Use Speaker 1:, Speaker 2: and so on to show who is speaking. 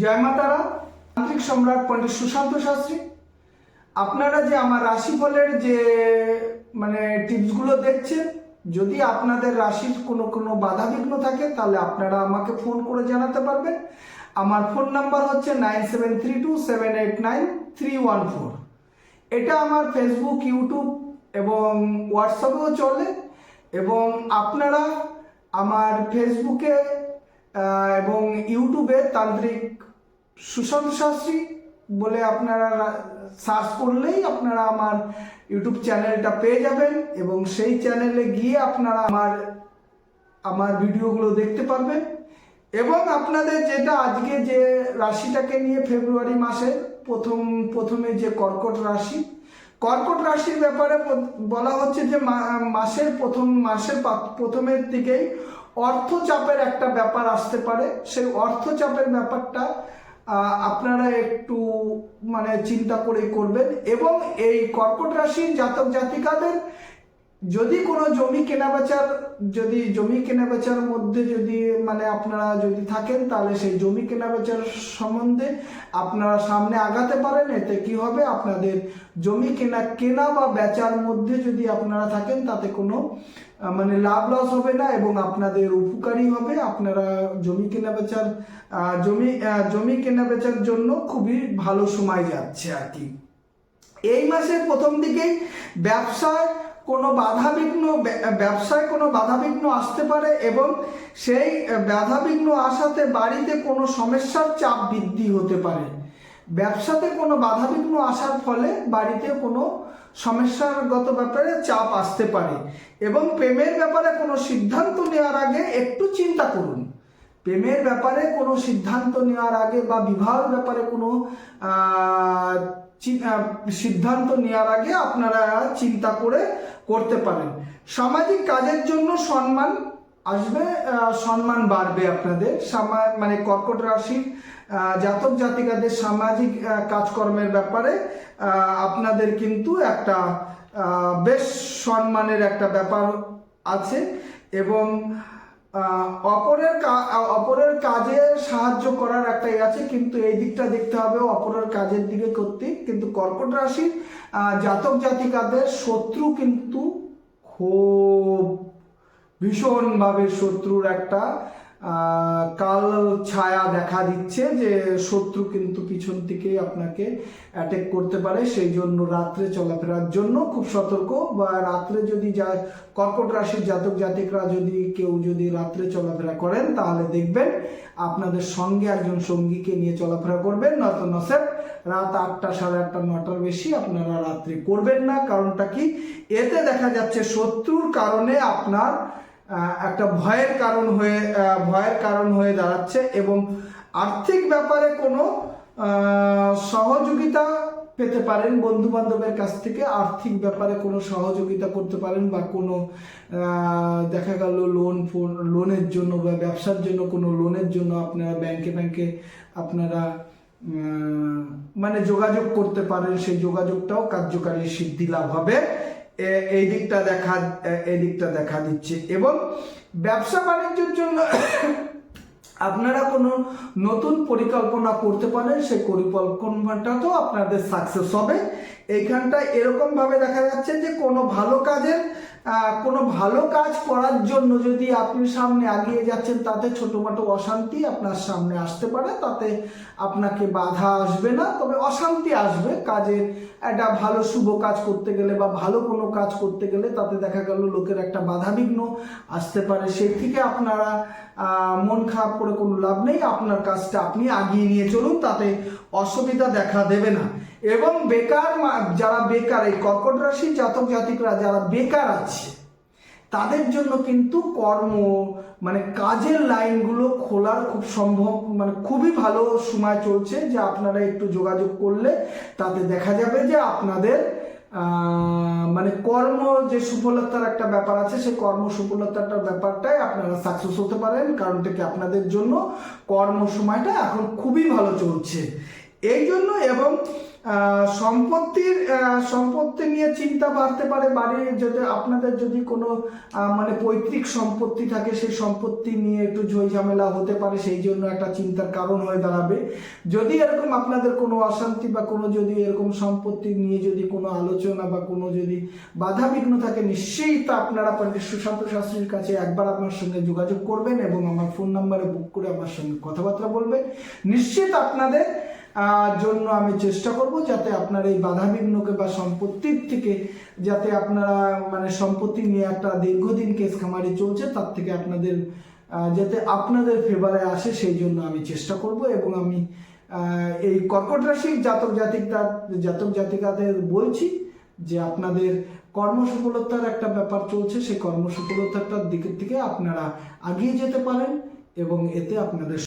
Speaker 1: জয় মাতারা তান্ত্রিক সম্রাট পণ্ডিত সুশান্ত শাস্ত্রী। আপনারা যে আমার রাশিফলের যে মানে টিপসগুলো দেখছেন, যদি আপনাদের রাশির কোনো কোনো বাধা বিঘ্ন থাকে, তাহলে আপনারা আমাকে ফোন করে জানাতে পারবেন। আমার ফোন নাম্বার হচ্ছে nine seven three two seven eight nine three one four. এটা আমার ফেসবুক, ইউটিউব এবং হোয়াটসঅ্যাপেও চলে। এবং আপনারা আমার ফেসবুকে এবং ইউটিউবে তান্ত্রিক সুশান্ত শাস্ত্রী বলে আপনারা সার্চ করলেই আপনারা আমার ইউটিউব চ্যানেলটা পেয়ে যাবেন এবং সেই চ্যানেলে গিয়ে আপনারা আমার আমার ভিডিওগুলো দেখতে পারবেন। এবং আপনাদের যেটা আজকে যে রাশিটাকে নিয়ে ফেব্রুয়ারি মাসে প্রথম, প্রথমে যে কর্কট রাশি কর্কট রাশির ব্যাপারে বলা হচ্ছে যে মাসের প্রথম, মাসের প্রথমের দিকেই অর্থচাপের একটা ব্যাপার আসতে পারে। সেই অর্থচাপের ব্যাপারটা আপনারা একটু মানে চিন্তা করে করবেন। এবং এই কর্কট রাশির জাতক জাতিকাদের যদি কোনো জমি কেনাবেচার যদি জমি কেনাবেচার মধ্যে যদি মানে আপনারা যদি থাকেন, তাহলে সেই জমি কেনাবেচার সম্বন্ধে আপনারা সামনে আগাতে পারেন। এতে কি হবে? আপনাদের জমি কেনা কেনা বা বেচার মধ্যে যদি আপনারা থাকেন, তাতে কোনো মানে লাভ লস হবে না এবং আপনাদের উপকারী হবে। আপনারা জমি কেনা বেচার জমি জমি কেনা বেচার জন্য খুবই ভালো সময় যাচ্ছে আর কি। এই মাসের প্রথম দিকেই ব্যবসায় কোনো বাধাবিঘ্ন, ব্য- ব্যবসায় কোনো বাধাবিঘ্ন আসতে পারে এবং সেই বাধাবিঘ্ন আসাতে বাড়িতে কোনো সমস্যার চাপ বৃদ্ধি হতে পারে। ব্যবসাতে কোনো বাধাবিঘ্ন আসার ফলে বাড়িতে কোনো সমস্যাগত ব্যাপারে চাপ আসতে পারে এবং প্রেমের ব্যাপারে কোনো সিদ্ধান্ত নেওয়ার আগে একটু চিন্তা করুন। প্রেমের ব্যাপারে কোনো সিদ্ধান্ত নেওয়ার আগে বা বিবাহের ব্যাপারে কোনো সিদ্ধান্ত নেওয়ার আগে আপনারা চিন্তা করে করতে পারেন। সামাজিক কাজের জন্য সম্মান আসবে সম্মান বাড়বে আপনাদের। মানে কর্কট রাশির জাতক জাতিকাদের সামাজিক কাজকর্মের ব্যাপারে আপনাদের কিন্তু একটা বেশ সম্মানের একটা ব্যাপার আছে এবং অপরের অপরের কাজে সাহায্য করার একটা আছে, কিন্তু এই দিকটা দেখতে হবে অপরের কাজের দিকে করতে কিন্তু কর্কট রাশির জাতক জাতিকাদের শত্রু কিন্তু খুব ভীষণভাবে শত্রুর একটা কাল ছায়া দেখা দিচ্ছে যে শত্রু কিন্তু পিছন থেকে আপনাকে অ্যাটেক করতে পারে। সেই জন্য রাত্রে চলাফেরার জন্য খুব সতর্ক। বা রাত্রে যদি যা কর্কট রাশির জাতক জাতিকরা যদি কেউ যদি রাত্রে চলাফেরা করেন, তাহলে দেখবেন আপনাদের সঙ্গে একজন সঙ্গীকে নিয়ে চলাফেরা করবেন। নয়তো নসেব রাত আটটা সাড়ে আটটা নটার বেশি আপনারা রাত্রে করবেন না। কারণটা কি? এতে দেখা যাচ্ছে শত্রুর কারণে আপনার একটা ভয়ের কারণ হয়ে ভয়ের কারণ হয়ে দাঁড়াচ্ছে এবং আর্থিক ব্যাপারে কোনো সহযোগিতা পেতে পারেন বন্ধু বান্ধবের কাছ থেকে, আর্থিক ব্যাপারে কোনো সহযোগিতা করতে পারেন বা কোনো দেখা গেল লোন ফোন লোনের জন্য বা ব্যবসার জন্য কোনো লোনের জন্য আপনারা ব্যাংকে ব্যাংকে আপনারা মানে যোগাযোগ করতে পারেন, সেই যোগাযোগটাও কার্যকারী সিদ্ধি লাভ হবে। এই দিকটা দেখা এই দিকটা দেখা দিচ্ছে। এবং ব্যবসা বাণিজ্যের জন্য আপনারা কোনো নতুন পরিকল্পনা করতে পারেন, সেই পরিকল্পনাটা তো আপনাদের সাকসেস হবে। এইখানটা এরকমভাবে দেখা যাচ্ছে যে কোনো ভালো কাজের কোনো ভালো কাজ করার জন্য যদি আপনি সামনে এগিয়ে যাচ্ছেন, তাতে ছোটোখাটো অশান্তি আপনার সামনে আসতে পারে, তাতে আপনাকে বাধা আসবে না। তবে অশান্তি আসবে কাজে। একটা ভালো শুভ কাজ করতে গেলে বা ভালো কোনো কাজ করতে গেলে তাতে দেখা গেল লোকের একটা বাধাবিঘ্ন আসতে পারে। সেই থেকে আপনারা মন খারাপ করে কোনো লাভ নেই। আপনার কাজটা আপনি আগিয়ে নিয়ে চলুন, তাতে অসুবিধা দেখা দেবে না। এবং বেকার যারা বেকার, এই কর্কট রাশি জাতক জাতিকরা যারা বেকার আছে, তাদের জন্য কিন্তু কর্ম মানে কাজের লাইনগুলো খোলার খুব সম্ভব মানে খুবই ভালো সময় চলছে যে আপনারা একটু যোগাযোগ করলে তাতে দেখা যাবে যে আপনাদের মানে কর্ম যে সফলতার একটা ব্যাপার আছে সেই কর্ম সফলতাটার ব্যাপারটাই আপনারা সাকসেস হতে পারেন। কারণটা কি? আপনাদের জন্য কর্ম সময়টা এখন খুবই ভালো চলছে। এই জন্য এবং সম্পত্তির সম্পত্তি নিয়ে চিন্তা বাড়তে পারে বাড়ির যদি আপনাদের যদি কোনো মানে পৈতৃক সম্পত্তি থাকে, সেই সম্পত্তি নিয়ে একটু ঝামেলা হতে পারে, সেই জন্য একটা চিন্তার কারণ হয়ে দাঁড়াবে। যদি এরকম আপনাদের কোনো অশান্তি বা কোনো যদি এরকম সম্পত্তি নিয়ে যদি কোনো আলোচনা বা কোনো যদি বাধা বিঘ্ন থাকে, নিশ্চয়ই তা আপনারা পণ্ডিত সুশান্ত শাস্ত্রীর কাছে একবার আমার সঙ্গে যোগাযোগ করবেন এবং আমার ফোন নাম্বারে বুক করে আমার সঙ্গে কথাবার্তা বলবেন। নিশ্চিত আপনাদের জন্য আমি চেষ্টা করব যাতে আপনার এই বাধা বিঘ্নকে বা সম্পত্তির থেকে যাতে আপনারা মানে সম্পত্তি নিয়ে একটা দীর্ঘদিন কেস খামারি চলছে, তার থেকে আপনাদের যাতে আপনাদের ফেভারে আসে, সেই জন্য আমি চেষ্টা করব এবং আমি এই কর্কট রাশির জাতক জাতিকা, জাতক জাতিকাদের বলছি যে আপনাদের কর্মসফলতার একটা ব্যাপার চলছে, সেই কর্মসফলতাটার দিকের থেকে আপনারা এগিয়ে যেতে পারেন এবং এতে আপনাদের